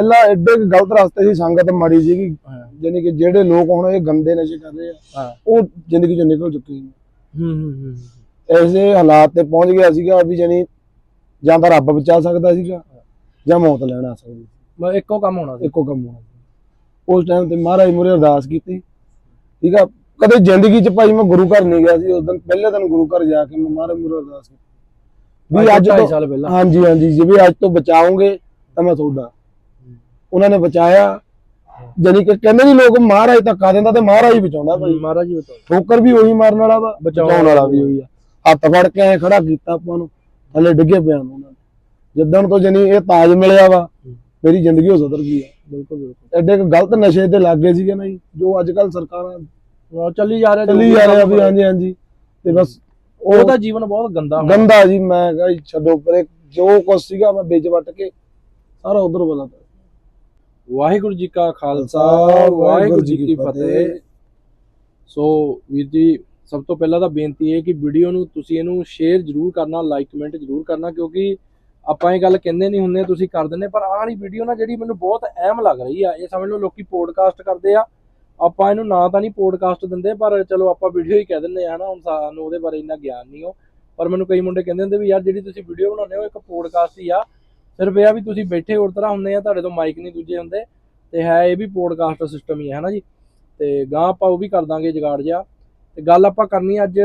ਪਹਿਲਾਂ ਐਡੇ ਗਲਤ ਰਸਤੇ ਸੀ ਸੰਗਤ ਮਾੜੀ ਸੀਗੀ। ਯਾਨੀ ਕਿ ਜਿਹੜੇ ਲੋਕ ਹੁਣ ਇਹ ਗੰਦੇ ਨਸ਼ੇ ਕਰ ਰਹੇ ਆ ਉਹ ਜ਼ਿੰਦਗੀ ਚੋਂ ਨਿਕਲ ਚੁੱਕੇ ਨੇ। ਹੂੰ ਹੂੰ ਹੂੰ। ਐਸੇ ਹਾਲਾਤ ਤੇ ਪਹੁੰਚ ਗਿਆ ਸੀਗਾ ਵੀ ਜਾਨੀ ਜਾਂ ਤਾਂ ਰੱਬ ਬਚਾ ਸਕਦਾ ਸੀਗਾ ਜਾਂ ਮੌਤ ਲੈਣਾ ਸਕਦੀ ਮੈਂ ਇੱਕੋ ਕੰਮ ਹੋਣਾ ਸੀ। ਇੱਕੋ ਕੰਮ ਹੋਣਾ ਸੀ। ਉਸ ਟਾਈਮ ਤੇ ਮਹਾਰਾਜ ਮੁਰੇ ਅਰਦਾਸ ਕੀਤੀ। ਠੀਕ ਆ ਕਦੇ ਜ਼ਿੰਦਗੀ ਚ ਭਾਈ ਮੈਂ ਗੁਰੂ ਘਰ ਨਹੀਂ ਗਿਆ ਸੀ ਉਸ ਦਿਨ ਪਹਿਲੇ ਦਿਨ ਗੁਰੂ ਘਰ ਜਾ ਕੇ ਮੈਂ ਮਹਾਰਾਜ ਮੁਰੇ ਅਰਦਾਸ ਕੀਤੀ। ਵੀ ਅੱਜ ਤੋਂ ਹਾਂਜੀ ਹਾਂਜੀ ਜੇ ਵੀ ਅੱਜ ਤੋਂ ਬਚਾਓਗੇ ਤਾਂ ਮੈਂ ਤੁਹਾਡਾ ਉਹਨਾਂ ਨੇ ਬਚਾਇਆ। ਜਾਨੀ ਕਿ ਕਹਿੰਦੇ ਨਹੀਂ ਲੋਕ ਮਹਾਰਾਜ ਧੱਕਾ ਦਿੰਦਾ ਤੇ ਮਹਾਰਾਜ ਹੀ ਬਚਾਉਂਦਾ ਭਾਈ। ਮਹਾਰਾਜ ਜੀ ਬਤਾਓ ਠੋਕਰ ਵੀ ਉਹੀ ਮਾਰਨ ਵਾਲਾ ਵਾ ਬਚਾਉਣ ਵਾਲਾ ਵੀ ਉਹੀ ਆ। ਹੱਥ ਫੜ ਕੇ ਐ ਖੜਾ ਕੀਤਾ ਆਪਾਂ ਨੂੰ ਥੱਲੇ ਡਿੱਗੇ ਪਿਆ ਨੂੰ ਉਹਨਾਂ ਨੇ। ਜਿੱਦਣ ਤੋਂ ਜਾਨੀ ਇਹ ਤਾਜ ਮਿਲਿਆ ਵਾ ਮੇਰੀ ਜ਼ਿੰਦਗੀ ਹੋ ਸੁਧਰ ਗਈ ਆ। ਬਿਲਕੁਲ ਬਿਲਕੁਲ। ਐਡੇ ਕੁ ਗਲਤ ਨਸ਼ੇ ਤੇ ਲੱਗ ਗਏ ਸੀਗੇ ਨਾ ਜੀ ਜੋ ਅੱਜ ਕੱਲ ਸਰਕਾਰਾਂ ਚੱਲੀ ਜਾ ਰਿਹਾ ਚੱਲੀ ਜਾ ਰਿਹਾ ਵੀ ਹਾਂਜੀ ਹਾਂਜੀ। ਤੇ ਬਸ ਉਹ ਉਹਦਾ ਜੀਵਨ ਬਹੁਤ ਗੰਦਾ ਗੰਦਾ ਜੀ ਮੈਂ ਕਿਹਾ ਛੱਡੋ ਪਰੇ। ਜੋ ਕੁਛ ਸੀਗਾ ਮੈਂ ਵਿੱਚ ਵੱਟ ਕੇ ਸਾਰਾ ਉਧਰ ਬੋਲਾ ਵਾਹਿਗੁਰੂ ਜੀ ਕਾ ਖਾਲਸਾ ਵਾਹਿਗੁਰੂ ਜੀ ਕੀ ਫਤਿਹ। ਸੋ ਵੀਰ ਜੀ ਸਭ ਤੋਂ ਪਹਿਲਾਂ ਤਾਂ ਬੇਨਤੀ ਹੈ ਕਿ ਵੀਡੀਓ ਨੂੰ ਤੁਸੀਂ ਇਹਨੂੰ ਸ਼ੇਅਰ ਜ਼ਰੂਰ ਕਰਨਾ ਲਾਈਕ ਕਮੈਂਟ ਜ਼ਰੂਰ ਕਰਨਾ ਕਿਉਂਕਿ ਆਪਾਂ ਇਹ ਗੱਲ ਕਹਿੰਦੇ ਨਹੀਂ ਹੁੰਦੇ ਤੁਸੀਂ ਕਰ ਦਿੰਦੇ ਪਰ ਆਹ ਵਾਲੀ ਵੀਡੀਓ ਨਾ ਜਿਹੜੀ ਮੈਨੂੰ ਬਹੁਤ ਅਹਿਮ ਲੱਗ ਰਹੀ ਆ ਇਹ ਸਮਝ ਲਓ ਲੋਕੀ ਪੋਡਕਾਸਟ ਕਰਦੇ ਆ ਆਪਾਂ ਇਹਨੂੰ ਨਾਂ ਤਾਂ ਨਹੀਂ ਪੋਡਕਾਸਟ ਦਿੰਦੇ ਪਰ ਚਲੋ ਆਪਾਂ ਵੀਡੀਓ ਹੀ ਕਹਿ ਦਿੰਦੇ ਆ ਹਨਾ ਹੁਣ ਸਾਨੂੰ ਉਹਦੇ ਬਾਰੇ ਇੰਨਾ ਗਿਆਨ ਨਹੀਂ ਹੋ ਪਰ ਮੈਨੂੰ ਕਈ ਮੁੰਡੇ ਕਹਿੰਦੇ ਹੁੰਦੇ ਵੀ ਯਾਰ ਜਿਹੜੀ ਤੁਸੀਂ ਵੀਡੀਓ ਬਣਾਉਂਦੇ ਹੋ ਇੱਕ ਪੋਡਕਾਸਟ ਹੀ ਆ ਸਿਰਫ ਇਹ ਆ ਵੀ ਤੁਸੀਂ ਬੈਠੇ ਹੋਰ ਤਰ੍ਹਾਂ ਹੁੰਦੇ ਆ, ਤੁਹਾਡੇ ਤੋਂ ਮਾਈਕ ਨਹੀਂ ਦੂਜੇ ਹੁੰਦੇ। ਤੇ ਹੈ ਇਹ ਵੀ ਪੋਡਕਾਸਟ ਸਿਸਟਮ ਹੀ ਹੈ ਹਨਾ ਜੀ? ਤੇ ਗਾਂ ਆਪਾਂ ਉਹ ਵੀ ਕਰ ਦਾਂਗੇ ਜਗਾੜ ਜਿਹਾ। ਤੇ ਗੱਲ ਆਪਾਂ ਕਰਨੀ ਅੱਜ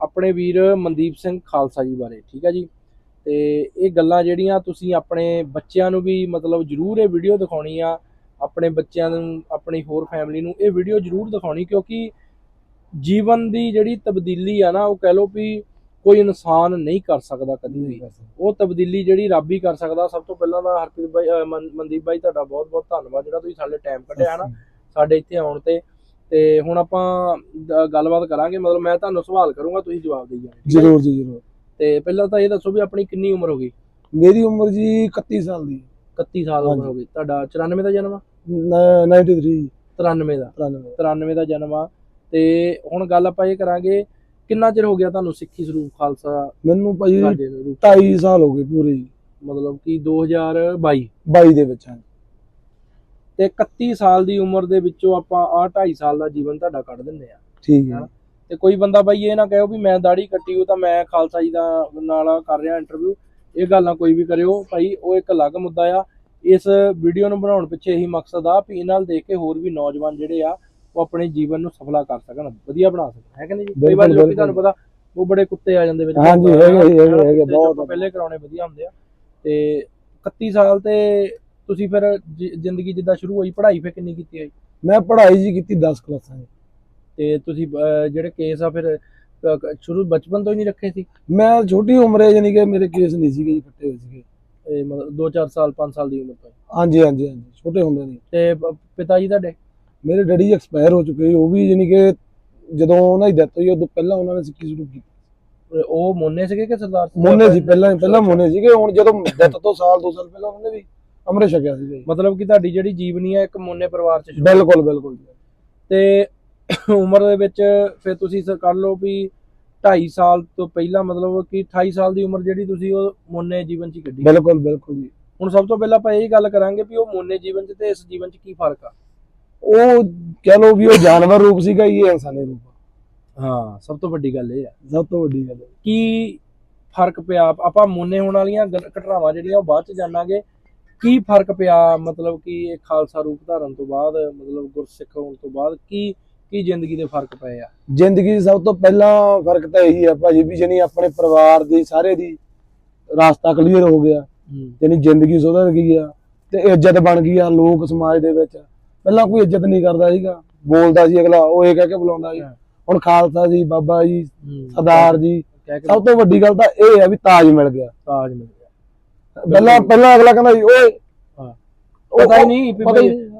ਆਪਣੇ ਵੀਰ ਮਨਦੀਪ ਸਿੰਘ ਖਾਲਸਾ ਜੀ ਬਾਰੇ, ਠੀਕ ਹੈ ਜੀ? ਤੇ ਇਹ ਗੱਲਾਂ ਜਿਹੜੀਆਂ ਤੁਸੀਂ ਆਪਣੇ ਬੱਚਿਆਂ ਨੂੰ ਵੀ ਮਤਲਬ ਜਰੂਰ ਇਹ ਵੀਡੀਓ ਦਿਖਾਉਣੀ ਆ ਆਪਣੇ ਬੱਚਿਆਂ ਨੂੰ, ਆਪਣੀ ਹੋਰ ਫੈਮਿਲੀ ਨੂੰ ਇਹ ਵੀਡੀਓ ਜਰੂਰ ਦਿਖਾਉਣੀ, ਕਿਉਂਕਿ ਜੀਵਨ ਦੀ ਜਿਹੜੀ ਤਬਦੀਲੀ ਆ ਨਾ, ਉਹ ਕਹਿ ਲਓ ਵੀ ਕੋਈ ਇਨਸਾਨ ਨਹੀਂ ਕਰ ਸਕਦਾ ਕਦੀ ਵੀ। ਉਹ ਤਬਦੀਲੀ ਜਿਹੜੀ ਰੱਬ ਹੀ ਕਰ ਸਕਦਾ ਸਭ ਤੋਂ ਪਹਿਲਾਂ ਤਾਂ ਹਰਪ੍ਰੀਤ ਬਾਈ ਮਨਦੀਪ ਬਾਈ ਤੁਹਾਡਾ ਬਹੁਤ ਬਹੁਤ ਧੰਨਵਾਦ ਜਿਹੜਾ ਤੁਸੀਂ ਸਾਡੇ ਟਾਈਮ ਕੱਢਿਆ ਹੈ ਨਾ ਸਾਡੇ ਇੱਥੇ ਆਉਣ ਤੇ। ਤੇ ਹੁਣ ਆਪਾਂ ਗੱਲਬਾਤ ਕਰਾਂਗੇ ਮਤਲਬ ਮੈਂ ਤੁਹਾਨੂੰ ਸਵਾਲ ਕਰੂੰਗਾ ਤੁਸੀਂ ਜਵਾਬ ਦੇਈ ਜਾਣਾ? ਜਰੂਰ ਜੀ? ਜਰੂਰ। ਤੇ ਪਹਿਲਾਂ ਤਾਂ ਇਹ ਦੱਸੋ ਵੀ ਆਪਣੀ ਕਿੰਨੀ ਉਮਰ ਹੋ ਗਈ? ਮੇਰੀ ਉਮਰ ਜੀ 31 ਸਾਲ ਦੀ। 31 ਸਾਲ ਉਮਰ। ਹੋ ਗਈ। ਤੁਹਾਡਾ 94 ਦਾ ਜਨਮ ਆ? ਨ- 93 93 ਦਾ। 93 93 ਦਾ ਜਨਮ ਆ। ਤੇ ਹੁਣ ਗੱਲ ਆਪਾਂ ਇਹ ਕਰਾਂਗੇ ਕਿੰਨਾ ਚਿਰ ਹੋ ਗਿਆ ਤੁਹਾਨੂੰ ਸਿੱਖੀ ਸਰੂਪ ਖਾਲਸਾ ਮੈਨੂੰ ਰੂਪ 2.5 ਸਾਲ ਹੋ ਗਏ ਪੂਰੇ ਜੀ। ਮਤਲਬ ਕਿ 2022 22 ਦੇ ਵਿੱਚ ਹਾਂ ਤੇ 31 ਸਾਲ ਦੀ ਉਮਰ ਦੇ ਵਿੱਚੋਂ ਆਪਾਂ ਆਹ 2.5 ਸਾਲ ਦਾ ਜੀਵਨ ਤੁਹਾਡਾ ਕੱਢ ਦਿੰਦੇ ਆ। ਠੀਕ ਹੈ ਤੇ ਕੋਈ ਬੰਦਾ ਬਾਈ ਇਹ ਨਾ ਕਹੋ ਵੀ ਮੈਂ ਦਾੜੀ ਕੱਟੀ ਹੋ ਤਾਂ ਮੈਂ ਖਾਲਸਾ ਜੀ ਦਾ ਨਾਲ ਕਰ ਰਿਹਾ ਇੰਟਰਵਿਊ ਇਹ ਗੱਲ ਨਾ ਕੋਈ ਵੀ ਕਰਿਓ ਭਾਈ ਉਹ ਇੱਕ ਅਲੱਗ ਮੁੱਦਾ ਆ। ਇਸ ਵੀਡੀਓ ਨੂੰ ਬਣਾਉਣ ਪਿੱਛੇ ਇਹੀ ਮਕਸਦ ਆ ਵੀ ਇਹਨਾਂ ਨਾਲ ਦੇਖ ਕੇ ਹੋਰ ਵੀ ਨੌਜਵਾਨ ਜਿਹੜੇ ਆ ਉਹ ਆਪਣੇ ਜੀਵਨ ਨੂੰ ਸਫਲਾ ਕਰ ਸਕਣ ਵਧੀਆ ਬਣਾ ਸਕਣ। ਹੈ ਕਿ ਨਹੀਂ ਜੀ? ਕਈ ਵਾਰ ਲੋਕੀ ਤੁਹਾਨੂੰ ਪਤਾ ਉਹ ਬੜੇ ਕੁੱਤੇ ਆ ਜਾਂਦੇ ਵਿੱਚ। ਹਾਂਜੀ, ਹੈਗੇ, ਹੈਗੇ, ਬਹੁਤ। ਪਹਿਲੇ ਕਰਾਉਣੇ ਵਧੀਆ ਹੁੰਦੇ ਆ। ਤੇ 31 ਸਾਲ ਤੇ ਤੁਸੀਂ ਫਿਰ ਜ਼ਿੰਦਗੀ ਜਿੱਦਾਂ ਸ਼ੁਰੂ ਹੋਈ ਪੜ੍ਹਾਈ ਫਿਰ ਕਿੰਨੀ ਕੀਤੀ ਹੋਈ? ਮੈਂ ਪੜ੍ਹਾਈ ਜੀ ਕੀਤੀ 10 ਕਲਾਸਾਂ ਦੀ ਤੇ ਤੁਸੀਂ ਜਿਹੜੇ ਕੇਸ ਆ ਫਿਰ ਸ਼ੁਰੂ ਬਚਪਨ ਤੋਂ ਹੀ ਨਹੀਂ ਰੱਖੇ ਸੀ? ਮੈਂ ਛੋਟੀ ਉਮਰੇ ਜਾਨੀ ਕਿ ਮੇਰੇ ਕੇਸ ਨਹੀਂ ਸੀਗੇ ਜੀ ਕੱਟੇ ਹੋਏ ਸੀਗੇ। ਇਹ ਮਤਲਬ 2-4 ਸਾਲ 5 ਸਾਲ ਦੀ ਉਮਰ ਤੋਂ ਹਾਂਜੀ ਹਾਂਜੀ ਹਾਂਜੀ ਛੋਟੇ ਹੁੰਦੇ ਨੇ। ਤੇ ਪਿਤਾ ਜੀ ਤੁਹਾਡੇ? ਮੇਰੇ ਡੈਡੀ ਐਕਸਪਾਇਰ ਹੋ ਚੁੱਕੇ ਸੀ ਉਹ ਵੀ ਜਾਨੀ ਕਿ ਜਦੋਂ ਉਹਨਾਂ ਦੀ ਡੈਥ ਹੋਈ ਉਦੋਂ ਪਹਿਲਾਂ ਉਹਨਾਂ ਨੇ ਸਿੱਖੀ ਸ਼ੁਰੂ ਕੀਤੀ। ਉਹ ਮੋਨੇ ਸੀਗੇ ਕਿ ਸਰਦਾਰ ਸੀ? ਮੋਨੇ ਸੀ ਪਹਿਲਾਂ ਪਹਿਲਾਂ ਮੋਨੇ ਸੀਗੇ ਹੁਣ ਜਦੋਂ ਡੈਥ ਤੋਂ ਸਾਲ ਦੋ ਸਾਲ ਪਹਿਲਾਂ ਉਹਨਾਂ ਨੇ ਵੀ ਅੰਮ੍ਰਿਤ ਛਕਿਆ ਜੀ। ਮਤਲਬ ਕਿ ਤੁਹਾਡੀ ਜਿਹੜੀ ਜੀਵਨੀ ਆ ਇੱਕ ਮੋਨੇ ਪਰਿਵਾਰ ਚ ਬਿਲਕੁਲ ਬਿਲਕੁਲ। ਤੇ ਉਮਰ ਦੇ ਵਿੱਚ ਫਿਰ ਤੁਸੀਂ ਸ- ਕਰ ਲਓ ਵੀ 2.5 ਸਾਲ ਤੋਂ ਪਹਿਲਾਂ ਮਤਲਬ ਕਿ 28 ਸਾਲ ਦੀ ਉਮਰ ਜਿਹੜੀ ਤੁਸੀਂ ਉਹ ਮੋਨੇ ਜੀਵਨ ਚ ਹੀ ਕੱਢੀ। ਬਿਲਕੁਲ ਬਿਲਕੁਲ ਜੀ। ਹੁਣ ਸਭ ਤੋਂ ਪਹਿਲਾਂ ਆਪਾਂ ਇਹ ਗੱਲ ਕਰਾਂਗੇ ਵੀ ਉਹ ਮੋਨੇ ਜੀਵਨ ਚ ਤੇ ਇਸ ਜੀਵਨ ਚ ਕੀ ਫ਼ਰਕ ਆ? ਉਹ ਕਹਿ ਲਓ ਵੀ ਉਹ ਜਾਨਵਰ ਰੂਪ ਸੀਗਾ ਇਹ ਇਨਸਾਨੀ ਰੂਪ। ਹਾਂ ਸਭ ਤੋਂ ਵੱਡੀ ਗੱਲ ਇਹ ਆ। ਸਭ ਤੋਂ ਵੱਡੀ ਗੱਲ। ਕੀ ਫ਼ਰਕ ਪਿਆ ਆਪਾਂ ਮੋਨੇ ਹੋਣ ਵਾਲੀਆਂ ਘਟਨਾਵਾਂ ਜਿਹੜੀਆਂ ਉਹ ਬਾਅਦ ਚ ਜਾਣਾਂਗੇ। ਕੀ ਫ਼ਰਕ ਪਿਆ ਮਤਲਬ ਕਿ ਇਹ ਖਾਲਸਾ ਰੂਪ ਧਾਰਨ ਤੋਂ ਬਾਅਦ ਮਤਲਬ ਗੁਰਸਿੱਖ ਹੋਣ ਤੋਂ ਬਾਅਦ ਕੀ ਕੀ ਜ਼ਿੰਦਗੀ ਦੇ ਫ਼ਰਕ ਪਏ ਆ? ਜ਼ਿੰਦਗੀ ਸਭ ਤੋਂ ਪਹਿਲਾਂ ਫ਼ਰਕ ਤਾਂ ਇਹੀ ਆ ਭਾਜੀ ਵੀ ਜਣੀ ਆਪਣੇ ਪਰਿਵਾਰ ਦੀ ਸਾਰੇ ਦੀ ਰਾਸਤਾ ਕਲੀਅਰ ਹੋ ਗਿਆ। ਜਾਣੀ ਜ਼ਿੰਦਗੀ ਸੁਧਰ ਗਈ ਆ ਤੇ ਇੱਜ਼ਤ ਬਣ ਗਈ ਆ ਲੋਕ ਸਮਾਜ ਦੇ ਵਿੱਚ। ਪਹਿਲਾਂ ਕੋਈ ਇੱਜ਼ਤ ਨਹੀਂ ਕਰਦਾ ਸੀਗਾ ਬੋਲਦਾ ਸੀ ਅਗਲਾ ਉਹ ਇਹ ਕਹਿ ਕੇ ਬੁਲਾਉਂਦਾ ਸੀ ਹਾਂ। ਹੁਣ ਖਾਲਸਾ ਜੀ ਬਾਬਾ ਜੀ ਹੂੰ। ਸਰਦਾਰ ਜੀ ਸਭ ਤੋਂ ਵੱਡੀ ਗੱਲ ਤਾਂ ਇਹ ਆ ਵੀ ਤਾਜ ਮਿਲ ਗਿਆ ਤਾਜ ਮਿਲ ਗਿਆ ਪਹਿਲਾਂ ਪਹਿਲਾਂ ਅਗਲਾ ਕਹਿੰਦਾ ਸੀ ਓਏ ਹਾਂ। ਪਤਾ ਹੀ ਨਹੀਂ ਹੀ।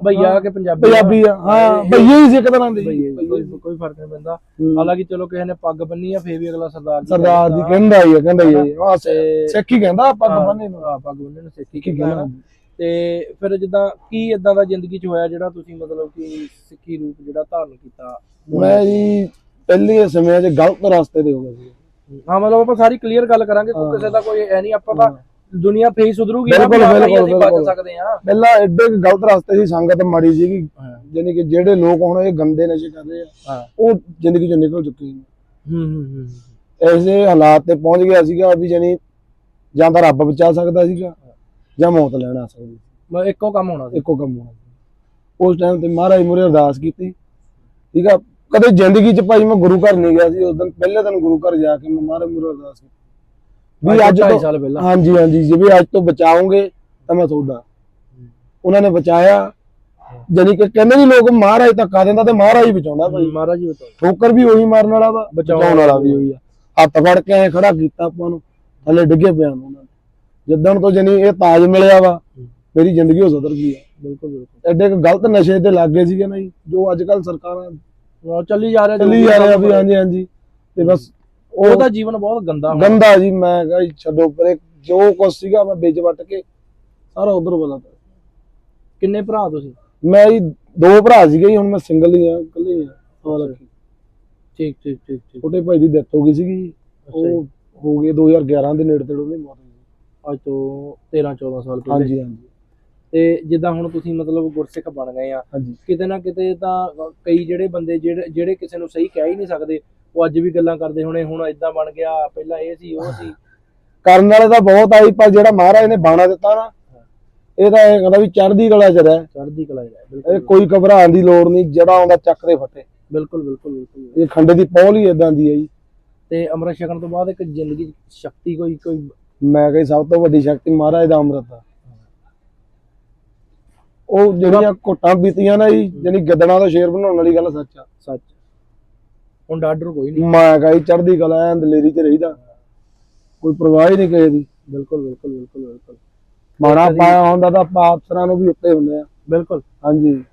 ਭਈਆ ਹਾਂ। ਕਿ ਪੰਜਾਬੀ ਪੰਜਾਬੀ ਆ ਹਾਂ ਭਈਏ ਹੀ ਸੀ ਇੱਕ ਤਰ੍ਹਾਂ ਦੇ ਕੋਈ ਫ਼ਰਕ ਨਹੀਂ ਪੈਂਦਾ ਹੂੰ। ਹਾਲਾਂਕਿ ਚਲੋ ਕਿਸੇ ਨੇ ਪੱਗ ਬੰਨੀ ਆ ਫੇਰ ਵੀ ਅਗਲਾ ਸਰਦਾਰ ਜੀ ਸਰਦਾਰ ਜੀ ਕਹਿੰਦਾ। ਹੀ ਆ ਕਹਿੰਦਾ ਹੀ ਆ ਹਾਂ ਸਿੱਖ ਹੀ ਕਹਿੰਦਾ ਪੱਗ ਹਾਂ, ਬੰਨੇ ਨੂੰ ਹਾਂ, ਪੱਗ ਬੰਨੇ ਨੂੰ ਸਿੱਖੀ ਕਹਿੰਦਾ ਕਹਿੰਦਾ ਤੇ ਫਿਰ ਜਿੱਦਾਂ ਕੀ ਇਦਾਂ ਦਾ ਜ਼ਿੰਦਗੀ 'ਚ ਹੋਇਆ ਜਿਹੜਾ ਤੁਸੀਂ ਮਤਲਬ ਕਿ ਸਿੱਖੀ ਰੂਪ ਜਿਹੜਾ ਧਾਰਨ ਕੀਤਾ? ਮੈਂ ਜੀ ਪਹਿਲੇ ਸਮਿਆਂ 'ਚ ਗਲਤ ਰਸਤੇ ਤੇ ਹੋ ਗਿਆ ਸੀ। ਹਾਂ ਮਤਲਬ ਆਪਾਂ ਸਾਰੀ ਕਲੀਅਰ ਗੱਲ ਕਰਾਂਗੇ ਕੋਈ। ਕਿਸੇ ਦਾ ਕੋਈ ਐ ਨਹੀਂ ਆਪਾਂ ਤਾਂ ਦੁਨੀਆ ਫੇਸ ਸੁਧਰੂਗੀ ਨਾ ਬਿਲਕੁਲ, ਬਿਲਕੁਲ, ਬਚ। ਸਕਦੇ ਆ ਪਹਿਲਾਂ ਐਡੇ ਗਲਤ ਰਸਤੇ ਸੀ ਸੰਗਤ ਮਾੜੀ ਸੀਗੀ ਯਾਨੀ ਕਿ ਜਿਹੜੇ ਲੋਕ ਹੁਣ ਇਹ ਗੰਦੇ ਨਸ਼ੇ ਕਰ ਰਹੇ ਆ ਉਹ ਜ਼ਿੰਦਗੀ ਚੋਂ ਨਿਕਲ ਚੁੱਕੇ ਨੇ। ਹੂੰ ਹੂੰ ਹੂੰ ਐਸੇ ਹਾਲਾਤ ਤੇ ਪਹੁੰਚ ਗਿਆ ਸੀਗਾ ਵੀ ਜਾਨੀ ਜਾਂ ਤਾਂ ਰੱਬ ਬਚਾ ਸਕਦਾ ਸੀਗਾ ਜਾਂ ਮੌਤ ਲੈਣ ਆ ਸਕਦੀ ਸੀ। ਮੈਂ ਇੱਕੋ ਕੰਮ ਹੋਣਾ ਸੀ। ਇੱਕੋ ਕੰਮ ਹੋਣਾ ਸੀ। ਉਸ ਟਾਈਮ ਤੇ ਮਹਾਰਾਜ ਮੁਰੇ ਅਰਦਾਸ ਕੀਤੀ। ਠੀਕ ਆ? ਕਦੇ ਜ਼ਿੰਦਗੀ ਚ ਭਾਈ ਮੈਂ ਗੁਰੂ ਘਰ ਨਹੀਂ ਗਿਆ ਸੀ। ਉਸ ਦਿਨ ਪਹਿਲੇ ਦਿਨ ਗੁਰੂ ਘਰ ਜਾ ਕੇ ਮੈਂ ਮਹਾਰਾਜ ਮੁਰੇ ਅਰਦਾਸ ਕੀਤੀ। ਵੀ ਅੱਜ ਤੋਂ ਸਾਲ ਪਹਿਲਾਂ। ਹਾਂਜੀ ਹਾਂਜੀ ਜਿਵੇਂ ਅੱਜ ਤੋਂ ਬਚਾਓਗੇ ਤਾਂ ਮੈਂ ਤੁਹਾਡਾ। ਉਹਨਾਂ ਨੇ ਬਚਾਇਆ। ਜਾਨੀ ਕਿ ਕਹਿੰਦੇ ਨਹੀਂ ਲੋਕ ਮਹਾਰਾਜ ਧੱਕਾ ਦਿੰਦਾ ਤੇ ਮਹਾਰਾਜ ਹੀ ਬਚਾਉਂਦਾ ਭਾਈ। ਮਹਾਰਾਜ ਜੀ ਬਤਾਓ ਠੋਕਰ ਵੀ ਉਹੀ ਮਾਰਨ ਵਾਲਾ ਵਾ ਬਚਾਉਣ ਬਚਾਉਣ ਵਾਲਾ ਵੀ ਉਹੀ ਆ। ਹੱਥ ਫੜ ਕੇ ਐ ਖੜਾ ਕੀਤਾ ਆਪਾਂ ਨੂੰ। ਥੱਲੇ ਡਿੱਗੇ ਪਿਆ ਨੂੰ ਉਹਨਾਂ ਨੇ। ਜਿੱਦਣ ਤੋਂ ਜਾਨੀ ਇਹ ਤਾਜ ਮਿਲਿਆ ਵਾ ਮੇਰੀ ਜ਼ਿੰਦਗੀ ਹੋ ਸੁਧਰ ਗਈ ਆ। ਬਿਲਕੁਲ ਬਿਲਕੁਲ। ਐਡੇ ਕੁ ਗਲਤ ਨਸ਼ੇ ਤੇ ਲੱਗ ਗਏ ਸੀਗੇ ਨਾ ਜੀ ਜੋ ਅੱਜ ਕੱਲ ਸਰਕਾਰਾਂ ਚੱਲੀ ਜਾ ਰਿਹਾ ਚੱਲੀ ਜਾ ਰਿਹਾ ਵੀ ਹਾਂਜੀ ਹਾਂਜੀ। ਤੇ ਬਸ ਉਹ ਉਹਦਾ ਜੀਵਨ ਬਹੁਤ ਗੰਦਾ ਗੰਦਾ ਜੀ ਮੈਂ ਕਿਹਾ ਛੱਡੋ ਪਰੇ। ਜੋ ਕੁਛ ਸੀਗਾ ਮੈਂ ਵਿੱਚ ਵੱਟ ਕੇ ਸਾਰਾ ਉਧਰ ਬਲਾ ਕਿੰਨੇ ਭਰਾ ਤੁਸੀਂ? ਮੈਂ ਜੀ ਦੋ ਭਰਾ ਸੀਗੇ ਜੀ ਹੁਣ ਮੈਂ ਸਿੰਗਲ ਹੀ ਆ ਇਕੱਲੇ ਹੀ ਆ ਸਵਾ ਲੱਖ ਠੀਕ ਠੀਕ ਠੀਕ ਠੀਕ। ਛੋਟੇ ਭਾਈ ਦੀ ਡੈਥ ਹੋ ਗਈ ਸੀਗੀ। ਉਹ ਹੋ ਗਏ 2011 ਦੇ ਨੇੜੇ ਤੇੜੇ ਉਹਦੀ ਮੌਤ ਅੱਜ ਤੋਂ 13 14 ਸਾਲ ਪਹਿਲੇ। ਹਾਂਜੀ ਹਾਂਜੀ। ਤੇ ਜਿੱਦਾਂ ਹੁਣ ਤੁਸੀਂ ਮਤਲਬ ਗੁਰਸਿੱਖ ਬਣ ਗਏ ਆ ਹਾਂਜੀ। ਕਿਤੇ ਨਾ ਕਿਤੇ ਤਾਂ ਕਈ ਜਿਹੜੇ ਬੰਦੇ ਜਿਹੜੇ ਜਿਹੜੇ ਕਿਸੇ ਨੂੰ ਸਹੀ ਕਹਿ ਹੀ ਨਹੀਂ ਸਕਦੇ ਉਹ ਅੱਜ ਵੀ ਗੱਲਾਂ ਕਰਦੇ ਹੋਣੇ ਹੁਣ ਇਦਾਂ ਬਣ ਗਿਆ ਪਹਿਲਾਂ ਇਹ ਸੀ ਉਹ ਸੀ। ਕਰਨ ਵਾਲੇ ਤਾਂ ਬਹੁਤ ਆਈ ਪਰ ਜਿਹੜਾ ਮਹਾਰਾਜ ਨੇ ਬਾਣਾ ਦਿੱਤਾ ਨਾ ਇਹ ਤਾਂ ਇਹ ਕਹਿੰਦਾ ਵੀ ਚੜ੍ਹਦੀ ਕਲਾ ਚ ਰਹਿ। ਚੜ੍ਹਦੀ ਕਲਾ ਹੈ ਇਹ ਬਿਲਕੁਲ। ਕੋਈ ਘਬਰਾਉਣ ਦੀ ਲੋੜ ਨਹੀਂ ਜਿਹੜਾ ਆਉਂਦਾ ਚੱਕ ਦੇ ਫੱਟੇ। ਬਿਲਕੁਲ ਬਿਲਕੁਲ ਬਿਲਕੁਲ। ਇਹ ਖੰਡੇ ਦੀ ਪੌਲ ਹੀ ਇਦਾਂ ਦੀ ਹੈ ਜੀ। ਤੇ ਅੰਮ੍ਰਿਤ ਛਕਣ ਤੋਂ ਬਾਅਦ ਇੱਕ ਜ਼ਿੰਦਗੀ 'ਚ ਸ਼ਕਤੀ ਕੋਈ ਕੋਈ ਮੈਂ ਕਹੀ ਸਭ ਤੋਂ ਵੱਡੀ ਸ਼ਕਤੀ ਮਹਾਰਾਜ ਦਾ ਅੰਮ੍ਰਿਤ ਆ। ਉਹ ਜਿਹੜੀਆਂ ਘੁੱਟਾਂ ਬੀਤੀਆਂ ਨਾ ਜੀ ਜਿਹੜੀ ਗੱਦਣਾ ਦਾ ਸ਼ੇਰ ਬਣਾਉਣ ਵਾਲੀ ਗੱਲ ਸੱਚ ਆ। ਸੱਚ। ਹੁਣ ਡਾਡਰ ਕੋਈ ਨਹੀਂ। ਮੈਂ ਕਹੀ ਚੜ੍ਹਦੀ ਕਲਾ ਐ ਦਲੇਰੀ ਚ ਰਹੀਦਾ। ਕੋਈ ਪਰਵਾਹ ਹੀ ਨਹੀਂ ਕਿਸੇ ਦੀ। ਬਿਲਕੁਲ ਬਿਲਕੁਲ ਬਿਲਕੁਲ ਬਿਲਕੁਲ। ਮਾਣਾ ਪਾਇਆ ਹੁੰਦਾ ਤਾਂ ਆਪਾਂ ਅਫਸਰਾਂ ਨੂੰ ਵੀ ਉੱਤੇ ਹੁੰਦੇ ਆ। ਬਿਲਕੁਲ। ਹਾਂਜੀ।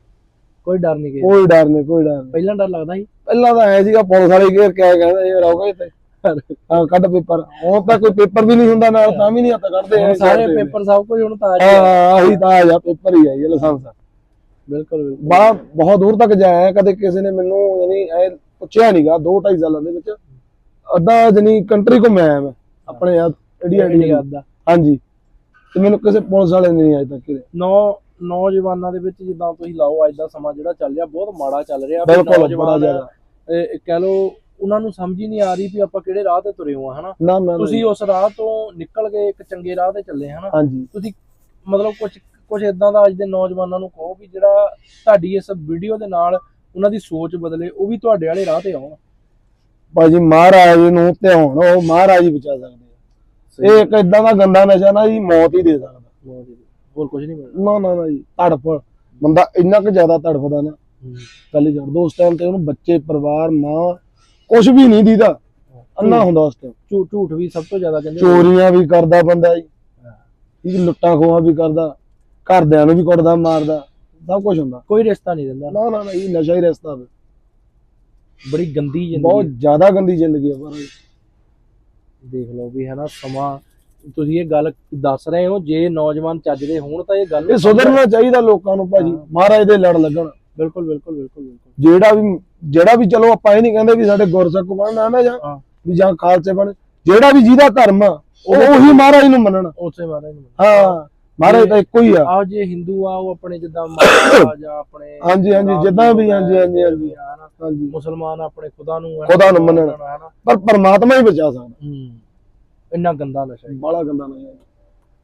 ਕੋਈ ਡਰ ਨਹੀਂ ਗਿਆ ਕੋਈ ਡਰ ਨਹੀਂ ਕੋਈ ਡਰ ਨਹੀਂ। ਪਹਿਲਾਂ ਡਰ ਲੱਗਦਾ ਸੀ? ਪਹਿਲਾਂ ਤਾਂ ਐ ਸੀਗਾ ਪੁਲਿਸ ਵਾਲੇ ਘੇਰ ਕੇ ਆਏ ਕਹਿੰਦੇ ਇਹ ਰਹੋਗੇ ਇੱਥੇ। ਹਾਂ ਕੱਢ ਪੇਪਰ। ਹੁਣ ਤਾਂ ਕੋਈ ਪੇਪਰ ਵੀ ਨਹੀਂ ਹੁੰਦਾ ਨਾਲ ਤਾਂ ਵੀ ਨਹੀਂ ਹੱਥ ਕੱਢਦੇ ਹੁਣ ਸਾਰੇ ਪੇਪਰ ਸਭ ਕੁਝ ਹੁਣ ਤਾਂ ਆ ਹਾਂ ਗਿਆ ਆਹੀ ਤਾਂ ਆ ਜਾ ਪੇਪਰ ਹੀ ਆ ਇਹ ਲਾਇਸੈਂਸ ਬਿਲਕੁਲ ਬੜਾ ਬਹੁਤ ਦੂਰ ਤੱਕ ਜਾਇਆ ਕਦੇ ਕਿਸੇ ਨੇ ਮੈਨੂੰ ਯਾਨੀ ਐ ਪੁੱਛਿਆ ਨਹੀਂਗਾ 2 2.5 ਸਾਲਾਂ ਦੇ ਵਿੱਚ। ਅੱਧਾ ਜਨੀ ਕੰਟਰੀ ਘੁੰਮਿਆ ਮੈਂ ਆਪਣੇ ਆ ਇੰਡੀਆ ਇੰਡੀਆ। ਦਾ ਹਾਂਜੀ। ਤੇ ਮੈਨੂੰ ਕਿਸੇ ਪੁਲਿਸ ਵਾਲੇ ਨੇ ਨਹੀਂ ਅਜੇ ਤੱਕ ਕਿਹਾ ਨੌ ਨੌਜਵਾਨਾਂ ਦੇ ਵਿੱਚ ਜਿੱਦਾਂ ਤੁਸੀਂ ਲਾਓ ਅੱਜ ਦਾ ਸਮਾਂ ਜਿਹੜਾ ਚੱਲ ਰਿਹਾ ਬਹੁਤ ਮਾੜਾ ਚੱਲ ਰਿਹਾ। ਬਿਲਕੁਲ, ਬੜਾ ਜ਼ਿਆਦਾ। ਇਹ ਕਹਿ ਲੋ ਉਹਨਾਂ ਨੂੰ ਸਮਝ ਹੀ ਨਹੀਂ ਆ ਰਹੀ ਵੀ ਆਪਾਂ ਕਿਹੜੇ ਰਾਹ ਤੇ ਤੁਰੇ ਹੋ ਹਨਾ? ਨਾ ਨਾ ਨਾ ਤੁਸੀਂ ਉਸ ਰਾਹ ਤੋਂ ਨਿਕਲ ਕੇ ਇੱਕ ਚੰਗੇ ਰਾਹ ਤੇ ਚੱਲੇ ਹਨਾ? ਤੁਸੀਂ ਮਤਲਬ ਕੁਝ ਕੁਝ ਇਦਾਂ ਦਾ ਅੱਜ ਦੇ ਨੌਜਵਾਨਾਂ ਨੂੰ ਕਹੋ ਵੀ ਜਿਹੜਾ ਤੁਹਾਡੀ ਇਸ ਵੀਡੀਓ ਦੇ ਨਾਲ ਉਹਨਾਂ ਦੀ ਸੋਚ ਬਦਲੇ ਉਹ ਵੀ ਤੁਹਾਡੇ ਵਾਲੇ ਰਾਹ ਤੇ ਆਉਣ। ਭਾਜੀ ਮਹਾਰਾਜ ਨੂੰ ਧਿਆਉਣ ਉਹ ਮਹਾਰਾਜ ਹੀ ਬਚਾ ਸਕਦੇ ਆ। ਇਹ ਇੱਕ ਇਦਾਂ ਦਾ ਗੰਦਾ ਨਸ਼ਾ ਨਾ ਜੀ ਮੌਤ ਹੀ ਦੇ ਸਕਦਾ। ਹੋਰ ਕੁਝ ਨਹੀਂ ਨਾ ਨਾ ਨਾ ਜੀ ਤੜਫ। ਬੰਦਾ ਇੰਨਾ ਕੁ ਜ਼ਿਆਦਾ ਤੜਫਦਾ ਨਾ ਕੱਲ ਛੱਡ ਦੋ ਉਸ ਟਾਈਮ ਤੇ ਉਹਨੂੰ ਬੱਚੇ ਪਰਿਵਾਰ ਮਾਂ ਕੁਝ ਵੀ ਨਹੀਂ ਦੀਦਾ। ਅੰਨਾ ਹੁੰਦਾ ਉਸ ਟਾਈਮ ਝੂਠ ਝੂਠ ਵੀ ਸਭ ਤੋਂ ਜ਼ਿਆਦਾ ਕਹਿੰਦੇ ਚੋਰੀਆਂ ਵੀ ਕਰਦਾ ਬੰਦਾ ਜੀ। ਇਹ ਲੁੱਟਾਂ ਖੋਹਾਂ ਵੀ ਕਰਦਾ। ਘਰਦਿਆਂ ਨੂੰ ਵੀ ਕੁੱਟਦਾ ਮਾਰਦਾ। ਸਭ ਕੁਝ ਹੁੰਦਾ। ਕੋਈ ਰਿਸ਼ਤਾ ਨਹੀਂ ਦਿੰਦਾ। ਨਾ ਨਾ ਨਾ ਇਹ ਨਸ਼ਾ ਹੀ ਰਸਤਾ ਵਾ। ਬੜੀ ਗੰਦੀ ਜ਼ਿੰਦਗੀ ਬਹੁਤ ਜ਼ਿਆਦਾ ਗੰਦੀ ਜ਼ਿੰਦਗੀ ਹੈ ਪਰ ਦੇਖ ਲਓ ਵੀ ਹੈ ਨਾ ਸਮਾਂ ਤੁਸੀਂ ਇਹ ਗੱਲ ਦੱਸ ਰਹੇ ਹੋ ਜੇ ਨੌਜਵਾਨ ਚੱਜਦੇ ਹੋਣ ਤਾਂ ਇਹ ਗੱਲ ਇਹ ਸੁਧਰਨਾ ਚਾਹੀਦਾ ਲੋਕਾਂ ਨੂੰ ਭਾਜੀ। ਮਹਾਰਾਜ ਦੇ ਲੜ ਲੱਗਣ। ਬਿਲਕੁਲ ਬਿਲਕੁਲ ਬਿਲਕੁਲ ਬਿਲਕੁਲ। ਜਿਹੜਾ ਵੀ ਜਿਹੜਾ ਵੀ ਚਲੋ ਆਪਾਂ ਇਹ ਨਹੀਂ ਕਹਿੰਦੇ ਵੀ ਸਾਡੇ ਗੁਰਸਿੱਖ ਬਣਨਾ ਨਾ ਜਾਂ ਹਾਂ। ਵੀ ਜਾਂ ਖਾਲਸੇ ਬਣ ਜਿਹੜਾ ਵੀ ਜਿਹਦਾ ਧਰਮ ਆ ਉਹ ਮਹਾਰਾਜ ਨੂੰ ਮੰਨਣ। ਉਸੇ ਮਹਾਰਾਜ ਨੂੰ ਹਾਂ ਮਹਾਰਾਜ ਤਾਂ ਇੱਕੋ ਹੀ ਆ। ਆਹ ਜੇ ਹਿੰਦੂ ਆ ਉਹ ਆਪਣੇ ਜਿੱਦਾਂ ਮਾਤਾ ਜਾਂ ਆਪਣੇ ਹਾਂਜੀ ਹਾਂਜੀ ਜਿੱਦਾਂ ਵੀ ਹਾਂਜੀ ਹਾਂਜੀ ਹਾਂਜੀ। ਹਾਂਜੀ। ਮੁਸਲਮਾਨ ਆਪਣੇ ਖੁਦਾ ਨੂੰ ਖੁਦਾ ਨੂੰ ਮੰਨਣ। ਪਰ ਪਰਮਾਤਮਾ ਹੀ ਬਚਾ ਸਕਦਾ। ਹੂੰ। ਇੰਨਾ ਗੰਦਾ ਨਸ਼ਾ ਹੈ। ਬੜਾ ਗੰਦਾ ਨਹੀਂ ਹੈ।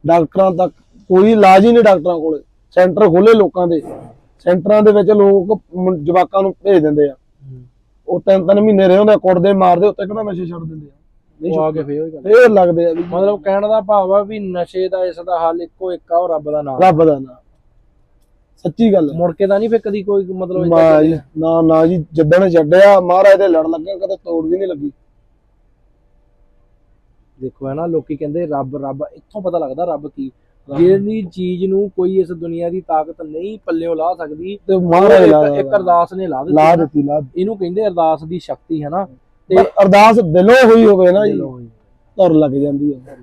ਡਾਕਟਰਾਂ ਤੱਕ ਕੋਈ ਇਲਾਜ ਹੀ ਨਹੀਂ ਡਾਕਟਰਾਂ ਕੋਲੇ। ਸੈਂਟਰ ਖੋਲੇ ਲੋਕਾਂ ਦੇ। ਸੈਂਟਰਾਂ ਦੇ ਵਿੱਚ ਲੋਕ ਮੁੰ- ਜਵਾਕਾਂ ਨੂੰ ਭੇਜ ਦਿੰਦੇ ਆ। ਉਹ ਤਿੰਨ ਤਿੰਨ ਮਹੀਨੇ ਰਹਿੰਦੇ ਆ ਕੁੱਟਦੇ ਮਾਰਦੇ ਉੱਤੇ ਕਿਹੜਾ ਨਸ਼ੇ ਛੱਡ ਦਿੰਦੇ ਆ। ਨਹੀਂ ਉਹ ਆ ਕੇ ਫੇਰ ਉਹੀ ਗੱਲ ਫੇਰ ਲੱਗਦੇ ਆ ਵੀ ਮਤਲਬ ਕਹਿਣ ਦਾ ਭਾਵ ਆ ਵੀ ਨਸ਼ੇ ਦਾ ਇਸ ਦਾ ਹੱਲ ਇੱਕੋ ਇੱਕ ਆ ਉਹ ਰੱਬ ਦਾ ਨਾਮ। ਰੱਬ ਦਾ ਨਾਮ। ਸੱਚੀ ਗੱਲ ਹੈ ਮੁੜ ਕੇ ਤਾਂ ਨਹੀਂ ਫੇਰ ਕਦੀ ਕੋਈ ਮਤਲਬ ਏਦਾਂ ਨਾ ਨਾ ਜੀ ਜਿੱਦਣ ਛੱਡਿਆ ਮਹਾਰਾਜ ਦੇ ਲੜ ਲੱਗਿਆ ਕਦੇ ਤੋੜ ਵੀ ਨਹੀਂ ਲੱਗੀ। ਦੇਖੋ ਹੈ ਨਾ ਲੋਕੀ ਕਹਿੰਦੇ ਰੱਬ ਰੱਬ ਇੱਥੋਂ ਪਤਾ ਲੱਗਦਾ ਰੱਬ ਕੀ ਜਿਹੜੀ ਚੀਜ਼ ਨੂੰ ਕੋਈ ਇਸ ਦੁਨੀਆ ਦੀ ਤਾਕਤ ਨਹੀਂ ਪੱਲਿਓ ਲਾ ਸਕਦੀ ਤੇ ਮਹਾਰਾਜ ਲਾ ਇੱਕ- ਅਰਦਾਸ ਨੇ ਲਾ ਦਿੱਤੀ ਲਾ। ਦਿੱਤੀ ਲਾ। ਇਹਨੂੰ ਕਹਿੰਦੇ ਅਰਦਾਸ ਦੀ ਸ਼ਕਤੀ ਹੈ ਨਾ ਤੇ ਅਰਦਾਸ ਦਿਲੋਂ ਹੋਈ ਹੋਵੇ ਨਾ ਜੀ। ਧੁਰ ਲੱਗ ਜਾਂਦੀ ਹੈ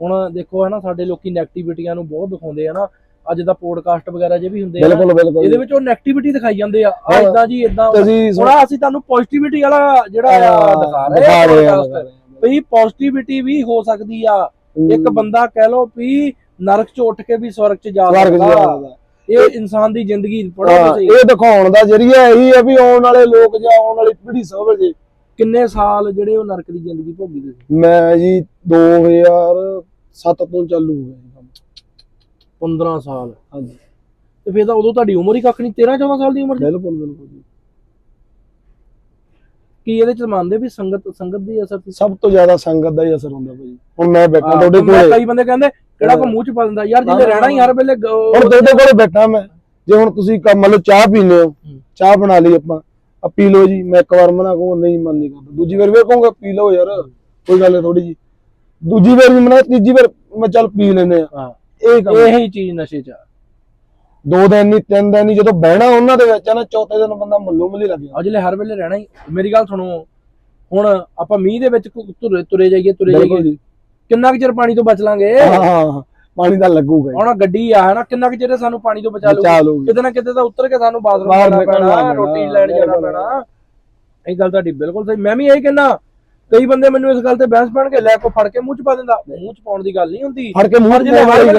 ਹੁਣ ਦੇਖੋ ਹੈ ਨਾ ਸਾਡੇ ਲੋਕੀ ਨੈਗੇਟਿਵਿਟੀਆਂ ਨੂੰ ਬਹੁਤ ਦਿਖਾਉਂਦੇ ਆ ਨਾ ਅੱਜ ਦਾ ਪੋਡਕਾਸਟ ਵਗੈਰਾ ਜੇ ਵੀ ਹੁੰਦੇ ਆ ਨਾ, ਬਿਲਕੁਲ ਬਿਲਕੁਲ ਇਹਦੇ ਵਿੱਚ ਉਹ ਨੈਗੇਟਿਵਿਟੀ ਦਿਖਾਈ ਜਾਂਦੇ ਆ ਆ। ਇਦਾਂ ਜੀ ਇਦਾਂ ਹੁਣ ਅਸੀਂ ਤੁਹਾਨੂੰ ਪੋਜ਼ਿਟਿਵਿਟੀ ਵਾਲਾ ਜਿਹੜਾ ਆ ਦਿਖਾ ਰਹੇ ਆ। ਵੀ ਪੋਜ਼ਿਟਿਵਿਟੀ ਵੀ ਹੋ ਸਕਦੀ ਆ ਇੱਕ ਬੰਦਾ ਕਹਿ ਲੋ ਵੀ ਨਰਕ ਚ ਉੱਠ ਕੇ ਵੀ ਸਵਰਗ ਚ ਜਾ ਸਕਦਾ। ਇਹ ਇਨਸਾਨ ਦੀ ਜ਼ਿੰਦਗੀ ਪੜੋ ਤੁਸੀਂ ਇਹ ਦਿਖਾਉਣ ਦਾ ਜਰੀਆ ਇਹੀ ਹੈ ਵੀ ਆਉਣ ਵਾਲੇ ਲੋਕ ਜਾਂ ਆਉਣ ਵਾਲੀ ਪੀੜ੍ਹੀ ਸਮਝ ਜੇ। ਕਿੰਨੇ ਸਾਲ ਜਿਹੜੇ ਉਹ ਨਰਕ ਦੀ ਜ਼ਿੰਦਗੀ ਭੋਗੀ ਤੁਸੀਂ ਮੈਂ ਜੀ 2007 ਤੋਂ ਚਾਲੂ ਹੋ ਗਿਆ ਜੀ ਕੰਮ। 15 ਸਾਲ। ਹਾਂਜੀ। ਤੇ ਫਿਰ ਤਾਂ ਉਦੋਂ ਤੁਹਾਡੀ ਉਮਰ ਹੀ ਕੱਖ ਨਹੀਂ 13 14 ਸਾਲ ਦੀ ਉਮਰ ਸੀ? ਬਿਲਕੁਲ ਬਿਲਕੁਲ ਜੀ। ਕੀ ਇਹਦੇ ਚ ਮੰਨਦੇ ਵੀ ਸੰਗਤ ਸੰਗਤ ਦੀ ਅਸਰ ਸੀ ਸਭ ਤੋਂ ਜ਼ਿਆਦਾ ਸੰਗਤ ਦਾ ਹੀ ਅਸਰ ਹੁੰਦਾ ਭਾਜੀ ਹੁਣ ਮੈਂ ਬੈਠਾ ਤੁਹਾਡੇ ਕੋਲੇ। ਕਈ ਬੰਦੇ ਕਹਿੰਦੇ ਕਿਹੜਾ ਕੋ ਮੂੰਹ ਚ ਪਾ ਦਿੰਦਾ? ਯਾਰ ਹਾਂ, ਰਹਿਣਾ ਹੀ ਹਰ ਵੇਲੇ ਹੁਣ ਤੁਹਾਡੇ ਕੋਲੇ ਬੈਠਾ ਮੈਂ। ਜੇ ਹੁਣ ਤੁਸੀਂ ਕ- ਮੰਨ ਲਓ ਚਾਹ ਪੀਨੇ ਹੋ ਚਾਹ ਬਣਾ ਲਈ ਆਪਾਂ। ਆ ਪੀ ਲਓ ਜੀ ਮੈਂ ਇੱਕ ਵਾਰ ਮਨਾ ਕਹੂੰ ਨਹੀਂ ਮਨ ਨਹੀਂ ਕਰਦਾ। ਦੂਜੀ ਵਾਰ ਵੀ ਕਹੂੰਗਾ ਪੀ ਲਓ ਯਾਰ ਕੋਈ ਗੱਲ ਨਹੀਂ ਥੋੜੀ ਜੀ ਦੂਜੀ ਵਾਰ ਵੀ ਮਨਾ ਤੀਜੀ ਵਾਰ ਮੈਂ ਚੱਲ ਪੀ ਲੈਨੇ ਆ ਇਹ ਕੰਮ ਇਹੀ ਚੀਜ਼ ਨਸ਼ੇ ਚ ਆ। ਦੋ ਦਿਨ ਨਹੀਂ ਤਿੰਨ ਦਿਨ ਨਹੀਂ ਜਦੋਂ ਬਹਿਣਾ ਉਹਨਾਂ ਦੇ ਵਿੱਚ ਆ ਨਾ ਚੌਥੇ ਦਿਨ ਬੰਦਾ ਮੱਲੂ ਮੱਲੀ ਲੱਗ ਜਾਂਦਾ। ਅਜਲੇ ਹਰ ਵੇਲੇ ਰਹਿਣਾ ਹੀ। ਮੇਰੀ ਗੱਲ ਸੁਣੋ ਹੁਣ ਆਪਾਂ ਮੀਂਹ ਦੇ ਵਿੱਚ ਤੁਰੇ ਤੁਰੇ ਜਾਈਏ ਤੁਰੇ ਜਾਈਏ। ਕਿੰਨਾ ਕੁ ਚਿਰ ਪਾਣੀ ਤੋਂ ਬਚ ਲਾਂਗੇ? ਹਾਂ ਹਾਂ ਹਾਂ, ਪਾਣੀ ਤਾਂ ਲੱਗੂਗਾ ਹੀ। ਹੁਣ ਗੱਡੀ ਆ ਹਨਾ ਕਿੰਨਾ ਕੁ ਚਿਰ ਸਾਨੂੰ ਪਾਣੀ ਤੋਂ ਬਚਾ ਲੂ ਬਚਾ ਲਊਗੀ। ਕਿਤੇ ਨਾ ਕਿਤੇ ਤਾਂ ਉਤਰ ਕੇ ਸਾਨੂੰ ਬਾਥਰੂਮ ਜਾਣਾ ਪੈਣਾ ਰੋਟੀ ਲੈਣ ਜਾਣਾ। ਪੈਣਾ। ਇਹ ਗੱਲ ਤੁਹਾਡੀ ਬਿਲਕੁਲ ਸਹੀ। ਮੈਂ ਵੀ ਇਹੀ ਕਹਿੰਦਾ ਕਈ ਬੰਦੇ ਮੈਨੂੰ ਇਸ ਗੱਲ ਤੇ ਬਹਿਸ ਪੈਣਗੇ ਲੈ ਕੋ ਫੜ ਕੇ ਮੂੰਹ ਚ ਪਾ ਦਿੰਦਾ। ਮੂੰਹ ਚ ਪਾਉਣ ਦੀ ਗੱਲ ਨਹੀਂ ਹੁੰਦੀ। ਫੜ ਕੇ ਮੂੰਹ ਚ ਪਾਉਣ ਹਰ ਵਾਲੀ।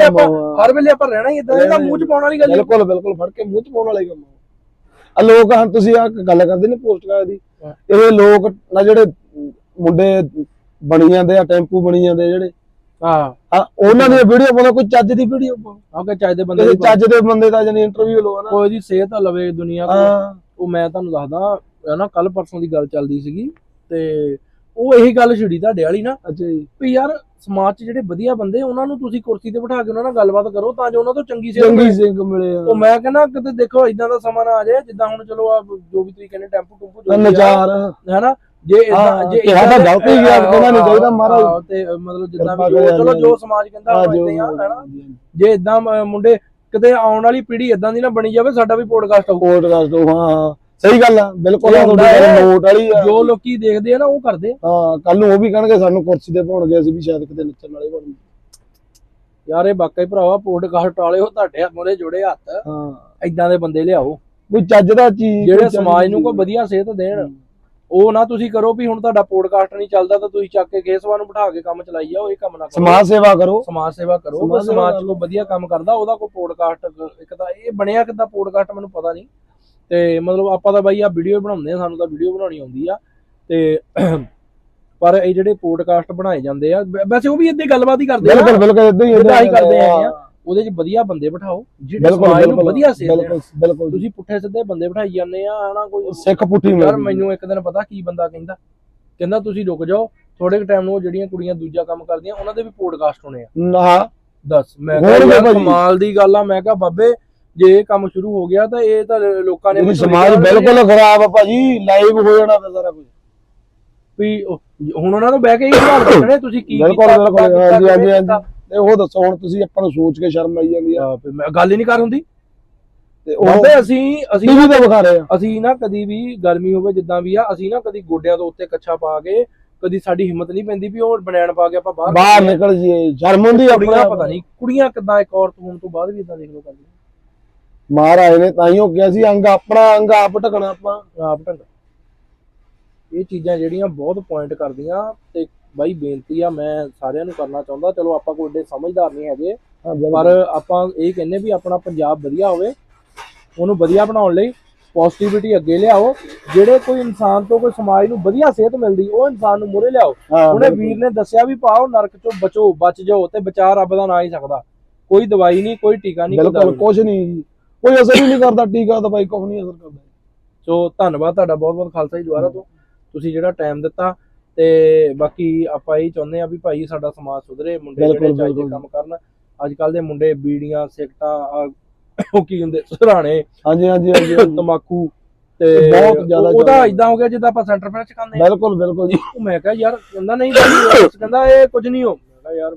ਹਰ ਵੇਲੇ ਆਪਾਂ ਰਹਿਣਾ ਹੀ ਇਦਾਂ ਇਹਦਾ ਮੂੰਹ ਚ ਪਾਉਣ ਵਾਲੀ ਗੱਲ ਨਹੀਂ। ਬਿਲਕੁਲ ਬਿਲਕੁਲ ਫੜ ਕੇ ਮੂੰਹ ਚ ਪਾਉਣ ਵਾਲੇ ਕੰਮ ਆ। ਲੋਕ ਹਨ ਤੁਸੀਂ ਆ ਗੱਲ ਕਰਦੇ ਨੇ ਪੋਸਟ ਕਰ ਦੀ। ਹਾਂ। ਇਹ ਲੋਕ ਨਾ ਜਿਹੜੇ ਮੁੰਡੇ ਬਣੀ ਜਾਂਦੇ ਆ ਟੈਂਪੂ ਬਣੀ ਜਾਂਦੇ ਜਿਹੜੇ। ਹਾਂ। ਉਹਨਾਂ ਦੀ ਵੀਡੀਓ ਪਾਉਂਦਾ ਕੋਈ ਚੱਜ ਦੀ ਵੀਡੀਓ ਪਾਉਂਦਾ। ਆਕੇ ਚਾਹੇ ਦੇ ਬੰਦੇ ਚੱਜ ਦੇ ਬੰਦੇ ਦਾ ਜਨੀ ਇੰਟਰਵਿਊ ਲਓ ਨਾ ਕੋਈ ਦੀ ਸਿਹਤ ਲਵੇ ਦੁਨੀਆ ਹਾਂ। ਉਹ ਮੈਂ ਤੁਹਾਨੂੰ ਦੱਸਦਾ ਨਾ ਕੱਲ ਪਰਸੋਂ ਦੀ ਗੱਲ ਚੱਲਦੀ ਸੀਗੀ ਤੇ ਉਹ ਇਹੀ ਗੱਲ ਛਿੜੀ ਤੁਹਾਡੇ ਵਾਲੀ ਨਾ ਅੱਛਾ ਜੀ। ਵੀ ਯਾਰ ਸਮਾਜ 'ਚ ਜਿਹੜੇ ਵਧੀਆ ਬੰਦੇ ਉਹਨਾਂ ਨੂੰ ਤੁਸੀਂ ਕੁਰਸੀ ਤੇ ਬਿਠਾ ਕੇ ਉਹਨਾਂ ਨਾਲ ਗੱਲਬਾਤ ਕਰੋ ਤਾਂ ਜੋ ਉਹਨਾਂ ਤੋਂ ਚੰਗੀ ਸਿਹਤ ਚੰਗੀ। ਸਿੰਘ ਮਿਲੇ ਆ ਉਹ ਮੈਂ ਕਹਿੰਦਾ ਕਿਤੇ ਦੇਖੋ ਇਦਾਂ ਦਾ ਸਮਾਂ ਨਾ ਆ ਜਾਏ ਜਿੱਦਾਂ ਹੁਣ ਚਲੋ ਆ ਜੋ ਵੀ ਤੁਸੀਂ ਕਹਿੰਦੇ ਟੈਂਪੂ ਟੂੰਪੂ ਜੋ ਨਜ਼ਾਰ। ਹੈਨਾ? ਜੇ ਇਦਾਂ ਜੇ ਤਾਂ ਗਲਤ ਹੀ ਗਿਆ, ਕਹਿਣਾ ਨੀ ਚਾਹੀਦਾ, ਮਹਾਰਾਜ। ਤੇ ਮਤਲਬ ਜਿੱਦਾਂ ਵੀ ਚਲੋ ਜੀ। ਸਮਾਜ ਕਹਿੰਦਾ ਉਹ ਜੋ ਇਦਾਂ ਹੀ ਆ ਹੈਨਾ? ਜੇ ਇਦਾਂ ਮੁੰਡੇ ਕਿਤੇ ਆਉਣ ਵਾਲੀ ਪੀੜ੍ਹੀ ਇਦਾਂ ਦੀ ਨਾ ਬਣੀ ਜਾਵੇ ਸਾਡਾ ਵੀ ਪੋਡਕਾਸਟ ਆਊ ਪੋਡਕਾਸਟ ਹਾਂ ਹਾਂ। ਸਹੀ ਗੱਲ ਆ ਬਿਲਕੁਲ ਆ ਤੁਹਾਡੀ ਗੱਲ ਨੋਟ ਵਾਲੀ ਆ। ਜੋ ਲੋਕੀ ਦੇਖਦੇ ਆ ਨਾ ਉਹ ਕਰਦੇ ਆ। ਹਾਂ ਕੱਲ ਨੂੰ ਉਹ ਵੀ ਕਹਿਣਗੇ ਸਾਨੂੰ ਕੁਰਸੀ ਤੇ ਪਾਉਣਗੇ ਅਸੀਂ ਵੀ ਸ਼ਾਇਦ ਕਿਤੇ ਨੱਚਣ ਵਾਲੇ ਬਣ ਯਾਰ ਇਹ ਵਾਕਈ ਭਰਾਵਾ ਪੋਡਕਾਸਟ ਵਾਲੇ ਉਹ ਤੁਹਾਡੇ ਮੋਰੇ ਜੋੜੇ ਹੱਥ। ਹਾਂ। ਇਦਾਂ ਦੇ ਬੰਦੇ ਲਿਆਓ। ਕੋਈ ਚੱਜ ਦਾ ਚੀਜ਼ ਜਿਹੜੇ ਸਮਾਜ ਨੂੰ ਕੋਈ। ਵਧੀਆ ਸੇਧ ਦੇਣ ਉਹ ਨਾ ਤੁਸੀਂ ਕਰੋ ਵੀ ਹੁਣ ਤੁਹਾਡਾ ਪੋਡਕਾਸਟ ਨਹੀਂ ਚੱਲਦਾ ਤਾਂ ਤੁਸੀਂ ਚੱਕ ਕੇ ਕੇਸਵਾ ਨੂੰ ਬਿਠਾ ਕੇ ਕੰਮ ਚਲਾਈ ਜਾਓ ਇਹ ਕੰਮ ਨਾ ਕਰੋ। ਸਮਾਜ ਸੇਵਾ ਕਰੋ। ਸਮਾਜ ਸੇਵਾ ਕਰੋ ਸਮਾਜ। ਕੋਈ ਵਧੀਆ ਕੰਮ ਕਰਦਾ ਉਹਦਾ ਕੋਈ ਪੋਡਕਾਸਟ ਇੱਕ ਤਾਂ ਇਹ ਬਣਿਆ ਕਿੱਦਾਂ ਪੋਡਕਾਸਟ ਮੈਨੂੰ ਪਤਾ ਨਹੀਂ। ਤੇ ਮਤਲਬ ਆਪਾਂ ਤਾਂ ਬਾਈ ਆ ਵੀਡੀਓ ਬਣਾਉਂਦੇ ਆ ਸਾਨੂੰ ਤਾਂ ਵੀਡੀਓ ਬਣਾਉਣੀ ਆਉਂਦੀ ਆ। ਤੇ ਪਰ ਇਹ ਜਿਹੜੇ ਪੋਡਕਾਸਟ ਬਣਾਏ ਜਾਂਦੇ ਆ ਵੈਸੇ ਉਹ ਵੀ ਇੱਦਾਂ ਗੱਲਬਾਤ ਹੀ ਕਰਦੇ ਆ ਬਿਲਕੁਲ ਬਿਲਕੁਲ ਇਦਾਂ ਹੀ ਇਦਾਂ ਹੀ ਕਰਦੇ ਆ। ਉਹਦੇ 'ਚ ਵਧੀਆ ਬੰਦੇ ਬਿਠਾਓ ਜਿਹੜੇ ਬਿਲਕੁਲ ਸਮਾਜ ਨੂੰ ਵਧੀਆ ਸੇਧ ਬਿਲਕੁਲ ਬਿਲਕੁਲ। ਤੁਸੀਂ ਪੁੱਠੇ ਸਿੱਧੇ ਬੰਦੇ ਬਿਠਾਈ ਜਾਂਦੇ ਆ ਹਨਾ ਕੋਈ ਸਿੱਖ ਪੁੱਠੀ ਯਾਰ ਮੈਨੂੰ ਇੱਕ ਦਿਨ ਪਤਾ ਕੀ ਬੰਦਾ ਕਹਿੰਦਾ ਕਹਿੰਦਾ ਤੁਸੀਂ ਰੁਕ ਜਾਓ ਥੋੜੇ ਕੁ ਟਾਈਮ ਨੂੰ ਜਿਹੜੀਆਂ ਕੁੜੀਆਂ ਦੂਜਾ ਕੰਮ ਕਰਦੀਆਂ ਉਹਨਾਂ ਦੇ ਵੀ ਪੋਡਕਾਸਟ ਹੋਣੇ ਆ। ਨਾ ਦੱਸ ਮੈਂ ਕਿਹਾ। ਕਮਾਲ ਦੀ ਗੱਲ ਆ ਮੈਂ ਕਿਹਾ ਬਾਬੇ ਜੇ ਇਹ ਕੰਮ ਸ਼ੁਰੂ ਹੋ ਗਿਆ ਤਾਂ ਇਹ ਤਾਂ ਲੋਕਾਂ ਨੇ ਵੀ ਸਮਾਜ ਬਿਲਕੁਲ ਖਰਾਬ ਆ ਭਾਜੀ ਲਾਈਵ ਹੋ ਜਾਣਾ ਫਿਰ ਸਾਰਾ ਕੁਝ। ਵੀ ਹੁਣ ਉਹਨਾਂ ਨੂੰ ਬਹਿ ਕੇ ਹੀ ਸਵਾਲ ਪੁੱਛਣੇ ਤੁਸੀਂ ਕੀ ਬਿਲਕੁਲ ਬਿਲਕੁਲ ਹਾਂਜੀ ਹਾਂਜੀ ਹਾਂਜੀ। ਉਹ ਦੱਸੋ ਹੁਣ ਤੁਸੀਂ ਆਪਾਂ ਨੂੰ ਸੋਚ ਕੇ ਸ਼ਰਮ ਆਈ ਜਾਂਦੀ ਆ। ਮੈਂ ਗੱਲ ਹੀ ਨਹੀਂ ਕਰ ਹੁੰਦੀ। ਤੇ ਉਹ ਬਾਬੇ ਅਸੀਂ ਅਸੀਂ ਟੀਵੀ ਤੇ ਵਿਖਾ ਰਹੇ ਆ। ਅਸੀਂ ਨਾ ਕਦੀ ਵੀ ਗਰਮੀ ਹੋਵੇ ਜਿੱਦਾਂ ਵੀ ਆ ਅਸੀਂ ਨਾ ਕਦੀ ਗੋਡਿਆਂ ਤੋਂ ਉੱਤੇ ਕੱਛਾ ਪਾ ਕੇ ਕਦੀ ਸਾਡੀ ਹਿੰਮਤ ਨਹੀਂ ਪੈਂਦੀ ਵੀ ਉਹ ਬਨੈਣ ਪਾ ਕੇ ਆਪਾਂ ਬਾਹਰ ਬਾਹਰ ਨਿਕਲ ਜੀਏ ਸ਼ਰਮ ਹੁੰਦੀ ਆਪਣੇ ਪਤਾ ਨਹੀਂ ਕੁੜੀਆਂ ਕਿੱਦਾਂ ਇੱਕ ਔਰਤ ਹੋਣ ਤੋਂ ਬਾਅਦ ਵੀ ਇਦਾਂ ਦੇਖ ਲੋ ਕਰਦੀਆਂ ਮਹਾਰਾਜ ਨੇ ਤਾਈਓ ਕਿਹਾ ਸੀ ਅੰਗ ਆਪਣਾ ਅੰਗ ਆਪ ਢਕਣਾ ਆਪਾਂ ਆਪ ਢੰਗ ਇਹ ਚੀਜ਼ਾਂ ਜਿਹੜੀਆਂ ਬਹੁਤ ਪੁਆਇੰਟ ਕਰਦੀਆਂ ਤੇ ਬਾਈ ਬੇਨਤੀ ਆ ਮੈਂ ਸਾਰਿਆਂ ਨੂੰ ਕਰਨਾ ਚਾਹੁੰਦਾ ਚਲੋ ਆਪਾਂ ਕੋਈ ਏਡੇ ਸਮਝਦਾਰ ਨਹੀਂ ਹੈਗੇ ਪਰ ਆਪਾਂ ਇਹ ਕਹਿੰਨੇ ਵੀ ਆਪਣਾ ਪੰਜਾਬ ਵਧੀਆ ਹੋਵੇ ਉਹਨੂੰ ਵਧੀਆ ਬਣਾਉਣ ਲਈ ਪੋਜ਼ਿਟਿਵਿਟੀ ਅੱਗੇ ਲਿਆਓ ਜਿਹੜੇ ਕੋਈ ਇਨਸਾਨ ਤੋਂ ਕੋਈ ਸਮਾਜ ਨੂੰ ਵਧੀਆ ਸਿਹਤ ਮਿਲਦੀ ਉਹ ਇਨਸਾਨ ਨੂੰ ਮੂਹਰੇ ਲਿਆਓ। ਹਾਂ ਉਹਨੇ ਵੀਰ ਨੇ ਦੱਸਿਆ ਵੀ ਪਾਓ ਨਰਕ ਚੋਂ ਬਚੋ ਬਚ ਜਾਓ ਤੇ ਬਚਾ ਰੱਬ ਦਾ ਨਾ ਹੀ ਸਕਦਾ। ਕੋਈ ਦਵਾਈ ਨਹੀਂ ਕੋਈ ਟੀਕਾ ਨਹੀਂ ਬਿਲਕੁਲ। ਕੁਝ ਨਹੀਂ। ਕੋਈ ਅਸਰ ਹੀ ਨਹੀਂ ਕਰਦਾ ਟੀਕਾ ਦਵਾਈ ਕੁਝ ਨਹੀਂ ਅਸਰ ਕਰਦਾ ਸੋ ਧੰਨਵਾਦ ਤੁਹਾਡਾ ਬਹੁਤ ਬਹੁਤ ਖਾਲਸਾ ਜੀ ਦੁਆਰਾ ਤੋਂ ਤੁਸੀਂ ਜਿਹੜਾ ਟਾਈਮ ਦਿੱਤਾ ਤੇ ਬਾਕੀ ਆਪਾਂ ਇਹ ਚਾਹੁੰਦੇ ਆ ਵੀ ਭਾਈ ਸਾਡਾ ਸਮਾਜ ਸੁਧਰੇ ਮੁੰਡੇ ਜਿਹੜੇ ਚਾਹੀਦੇ। ਕੰਮ ਕਰਨ ਅੱਜ ਕੱਲ ਦੇ ਮੁੰਡੇ ਬੀੜੀਆਂ ਸਿਗਟਾਂ ਉਹ ਕੀ ਹੁੰਦੇ ਸਰਾਣੇ ਹਾਂਜੀ ਹਾਂਜੀ ਹਾਂਜੀ। ਤਮਾਕੂ ਤੇ ਬਹੁਤ ਜ਼ਿਆਦਾ ਉਹ- ਉਹਦਾ। ਇਦਾਂ ਹੋ ਗਿਆ ਜਿੱਦਾਂ ਆਪਾਂ ਸੈਂਟਰ ਫਰੈਸ਼ ਖਾਂਦੇ ਬਿਲਕੁਲ ਬਿਲਕੁਲ ਜੀ ਮੈਂ ਕਿਹਾ ਯਾਰ ਕਹਿੰਦਾ ਨਹੀਂ ਕਹਿੰਦਾ ਇਹ ਕੁਝ ਨਹੀਂ ਹੋ ਮੈਂ ਕਿਹਾ ਯਾਰ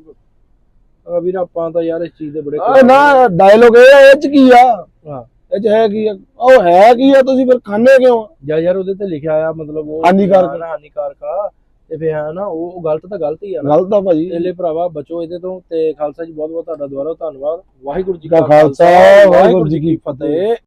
ਅਹ ਵੀਰ ਆਪਾਂ ਤਾਂ ਯਾਰ ਇਸ ਚੀਜ਼ ਦੇ ਬੜੇ ਆ ਨਾ ਡਾਇਲੋਗ ਇਹ ਆ, ਇਹ ਚ ਕੀ ਆ? ਹਾਂ। ਇਹ ਚ ਹੈ ਕੀ ਆ? ਉਹ ਹੈ ਕੀ ਆ? ਤੁਸੀਂ ਫਿਰ ਖਾਣੇ ਕਿਉਂ ਆ? ਜਾਂ ਯਾਰ ਉਹਦੇ ਤੇ ਲਿਖਿਆ ਆ ਮਤਲਬ ਉਹ ਹਾਨੀਕਾਰਕ। ਹਾਂ ਨਾ, ਹਾਨੀਕਾਰਕ ਆ। ਤੇ ਫਿਰ ਹੈ ਨਾ ਉਹ ਉਹ ਗਲਤ ਤਾਂ ਗਲਤ ਹੀ ਆ ਨਾ। ਗਲਤ ਆ ਭਾਜੀ। ਇਹਲੇ ਭਰਾਵਾ ਬਚੋ ਇਹਦੇ ਤੋਂ। ਤੇ ਖਾਲਸਾ ਜੀ ਬਹੁਤ ਬਹੁਤ ਤੁਹਾਡਾ ਦੁਆਰਾ ਧੰਨਵਾਦ। ਵਾਹਿਗੁਰੂ ਜੀ ਕਾ ਖਾਲਸਾ, ਵਾਹਿਗੁਰੂ ਜੀ ਕੀ ਫਤਿਹ।